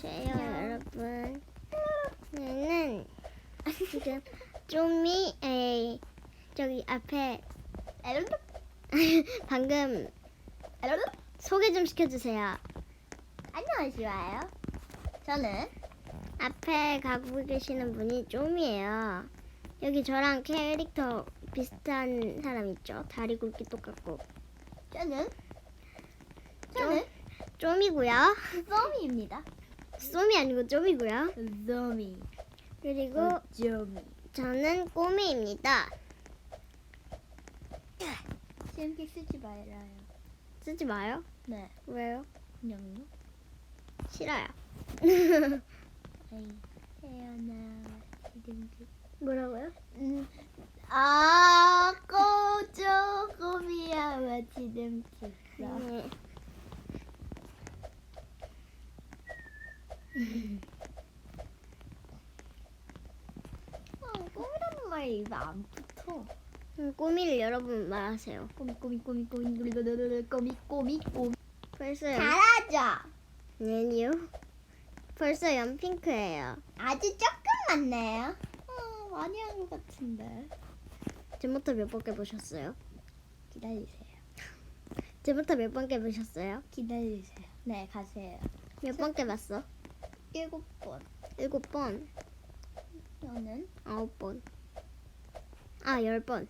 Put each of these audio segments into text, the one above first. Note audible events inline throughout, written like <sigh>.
안녕하세요 여러분. 저는 지금 쪼미 에 저기 앞에 <laughs> 방금 소개 좀 시켜주세요. 안녕하세요. 저는 앞에 가고 계시는 분이 쪼미예요. 여기 저랑 캐릭터 비슷한 사람 있죠? 다리 굵기 똑같고. 저는? 저는? 쪼미고요. 쏘미입니다. 쏘미 아니고 쪼미고요 쏘미. 그리고 쏘미. 저는 꼬미입니다 지금께 쓰지 말아요. 쓰지 마요 네. 왜요? 그냥요. 싫어요 <laughs> 에이. 태어나 지금께. 뭐라고요? 음. 아 꼬조 꼬미야와 지름길. 네. 어, 꼬미라는 말이 입에 안 붙어. 음, 꼬미를 여러분 말하세요. 꼬미 꼬미 꼬미 꼬미 꼬미 꼬미 꼬미 꼬미 꼬미. 벌써 연... 잘하죠. 아니요. 벌써 연핑크예요. 아주 조금 많네요. 어, 많이 한 것 같은데. 제부터 몇 번 깨보셨어요? 기다리세요. 제부터 몇 번 깨보셨어요? 기다리세요. 네, 가세요. 몇 번 깨봤어? 일곱 번. 일곱 번, 저는 아홉 번, 아, 열 번.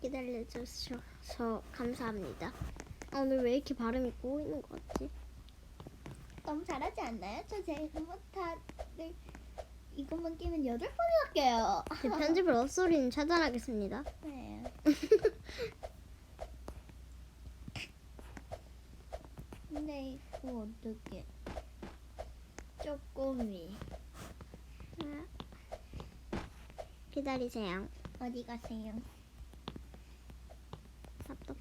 기다려주셔서 감사합니다. 아, 오늘 왜 이렇게 발음이 꼬이는 것 같지? 너무 잘하지 않나요? 저 제일 못하는 이것만 끼면 여덟 번이나 깨요. 제 편집을 엇소리는 차단하겠습니다. 네. 근데 이거 어떻게? 쪼꼬미 기다리세요. 어디 가세요? 삽도.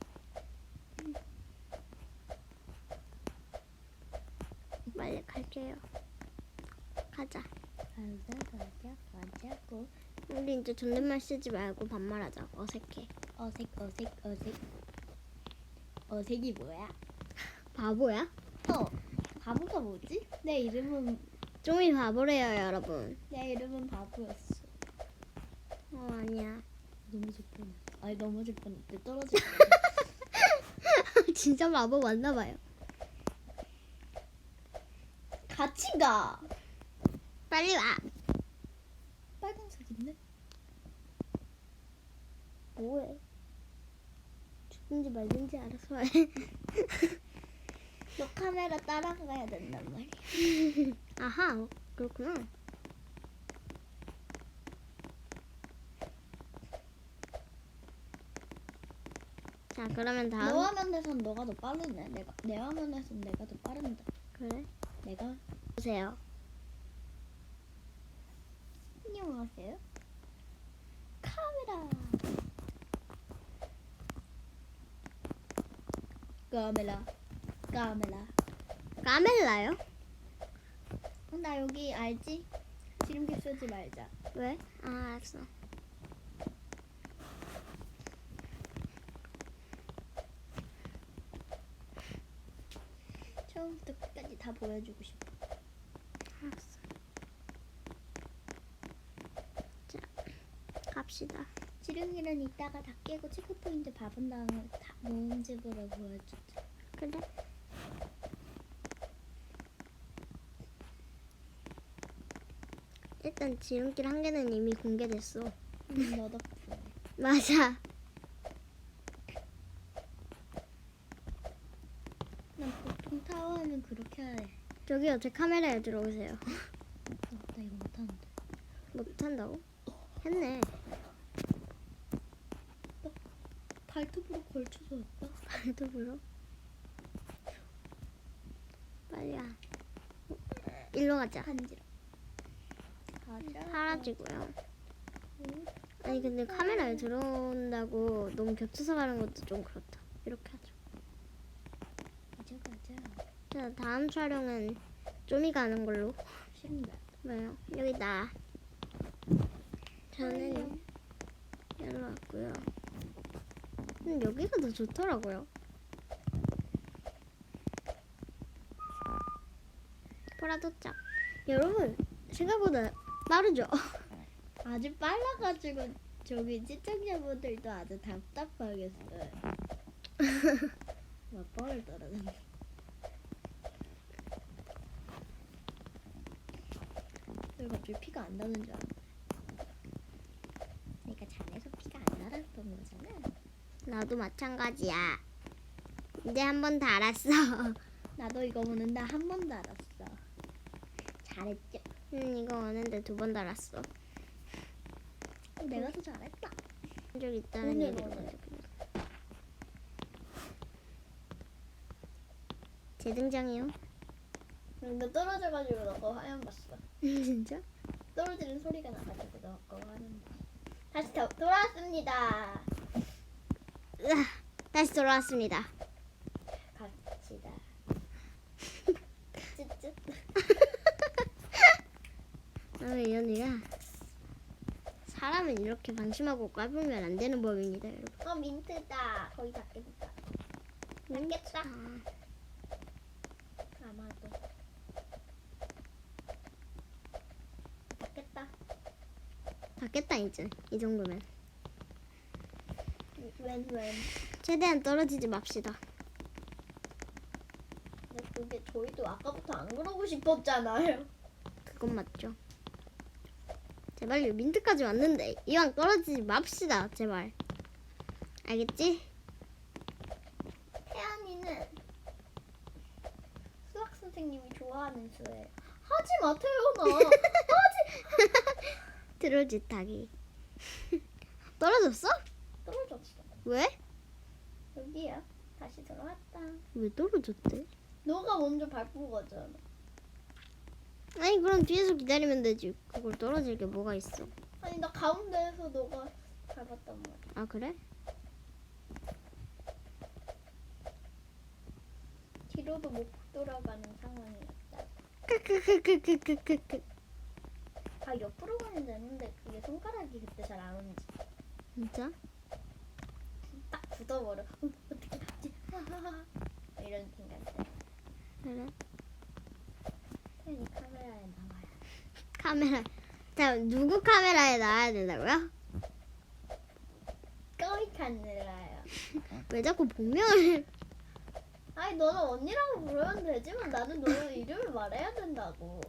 빨리 갈게요. 가자. 가자 가자 가자고. 우리 이제 존댓말 쓰지 말고 반말하자. 어색해. 어색 어색 어색. 어색이 뭐야? 바보야? 어 바보가 뭐지? 내 이름은 좀이 바보래요, 여러분. 내 이름은 바보였어. 어 아니야. 넘어질 뻔. 아니 넘어질 뻔했대 떨어질 뻔. 진짜 바보 맞나 봐요. 같이 가. 빨리 와. 빨간색 있네. 뭐해? 죽든지 말든지 알아서 해. 너 카메라 따라가야 된단 말이야. <laughs> 아하, 그렇구나. 자, 그러면 너 다음. 화면에선 너가 더 빠르네. 내가 내 화면에선 내가 더 빠른데. 그래? 내가 보세요. 안녕하세요. 카메라. 카메라. 카메라. 까멜라요? 어, 나 여기 알지? 지름길 쓰지 말자. 왜? 아, 알았어. 처음부터 끝까지 다 보여주고 싶어. 알았어. 자, 갑시다. 지름길은 이따가 다 깨고 체크포인트 밟은 다음에 다 모음 집으로 보여주자. 그래? 일단 지름길 한 개는 이미 공개됐어. 음, 너 덕분에. 맞아. 난 보통 타워하면 그렇게 해. 저기요, 제 카메라에 들어오세요. 어, 나 이거 못하는데. 못한다고? 했네. 발톱으로 걸쳐서 왔다. 불어. 빨리 와. 일로 가자. 간지러. 가자. 사라지고요. 응. 아니 근데 카메라에 들어온다고 너무 겹쳐서 가는 것도 좀 그렇다. 이렇게 하죠. 가자 가자. 자 다음 촬영은 쪼미 가는 걸로. 싫은데. 왜요? 여기다. 저는 여기로 왔고요. 음, 여기가 더 좋더라고요. 보라 도착. 여러분 생각보다 빠르죠? <laughs> 아주 빨라가지고 저기 시청자분들도 아주 답답하겠어요. 몇 번을 떨어졌네. 왜 갑자기 피가 안 나는 줄 알았네. 내가 잔에서 피가 안 날았던 거잖아. 나도 마찬가지야. 이제 한 번 다 알았어. <laughs> 나도 이거 보는데 한 번도 알았어. 잘했죠? 음, 이거 오는데 두 번 달았어. 내가 더 잘했다. 적 있다는 오늘 오늘. 들었어. 재등장이요? 근데 떨어져가지고 너가 화면 봤어. <laughs> 진짜? 떨어지는 소리가 나가지고 너가 화면 봤어. 다시 더, 돌아왔습니다. 으아, 다시 돌아왔습니다. 갑시다. 아, 이 언니가 사람은 이렇게 방심하고 까불면 안 되는 법입니다, 여러분. 어 민트다. 거의 닿겠다. 닿겠다. 아, 아마도. 닿겠다. 닿겠다 이제 이 정도면. 최대한 떨어지지 맙시다. 근데 그게 저희도 아까부터 안 그러고 싶었잖아요. 그건 맞죠. 제발요 민트까지 왔는데 이왕 떨어지지 맙시다 제발. 알겠지? 태연이는 수학 선생님이 좋아하는 수예요. 하지 마 태연아. <laughs> 트롤짓하기. <laughs> 떨어졌어? 떨어졌어. 왜? 여기야. 다시 들어왔다. 왜 떨어졌대? 너가 먼저 밟은 거잖아. 아니 그럼 뒤에서 기다리면 되지. 그걸 떨어질 게 뭐가 있어? 아니 나 가운데에서 너가 밟았단 말이야. 아 그래? 뒤로도 못 돌아가는 상황이었다. 크크크크크크크크. 아 옆으로 가면 되는데 그게 손가락이 그때 잘 안 움직. 진짜? 딱 굳어버려. 어, 어떻게 하지? 하하하. 이런 생각 때. 그래? 태연이 카메라에 나와요. 카메라. 자 누구 카메라에 나와야 된다고요? 거의 카메라요. <laughs> 왜 자꾸 본명을? <laughs> 아니 너는 언니라고 부르면 되지만 나는 너의 이름을 말해야 된다고.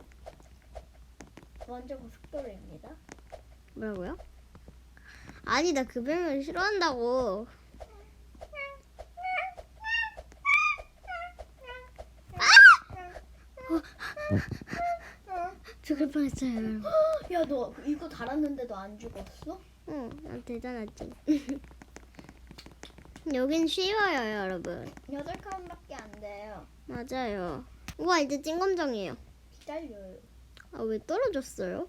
먼저 고속도로입니다. 뭐라고요? 아니 나 그 별명 싫어한다고. 죽을 뻔했어요. 여러분. <gasps> 야 너 이거 달았는데도 안 죽었어? 어, 난 대단하지. <laughs> 여긴 쉬워요, 여러분. 여덟 칸밖에 안 돼요. 맞아요. 우와, 이제 찐검정이에요. 기다려요. 아, 왜 떨어졌어요?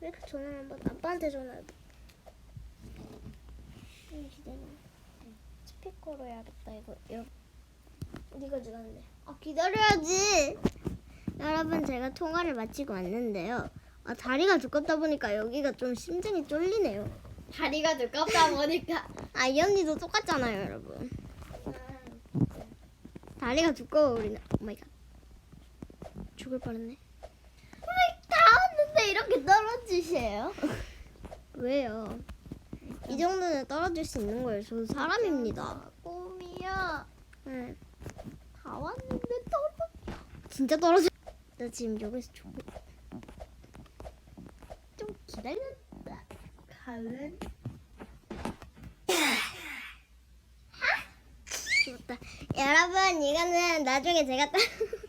왜 이렇게 전화 안 받아? 아빠한테 전화해. 기다려. 스피커로 해야겠다 이거. 이거. 네가 지갔네. 아, 기다려야지. 여러분, 제가 통화를 마치고 왔는데요. 아, 다리가 두껍다 보니까 여기가 좀 심장이 쫄리네요. 다리가 두껍다 보니까. <laughs> 아, 이 언니도 똑같잖아요, 여러분. 다리가 두꺼워, 우리는. 오 마이 갓. 죽을 뻔했네. 다 왔는데 이렇게 떨어지세요? <laughs> 왜요? 이 정도는 떨어질 수 있는 거예요. 저도 사람입니다. 꿈이야. 네. 진짜 떨어져. 나 지금 여기서 죽고. 좀 기다렸다. 가은. 여러분, 이거는 나중에 제가 따. <laughs>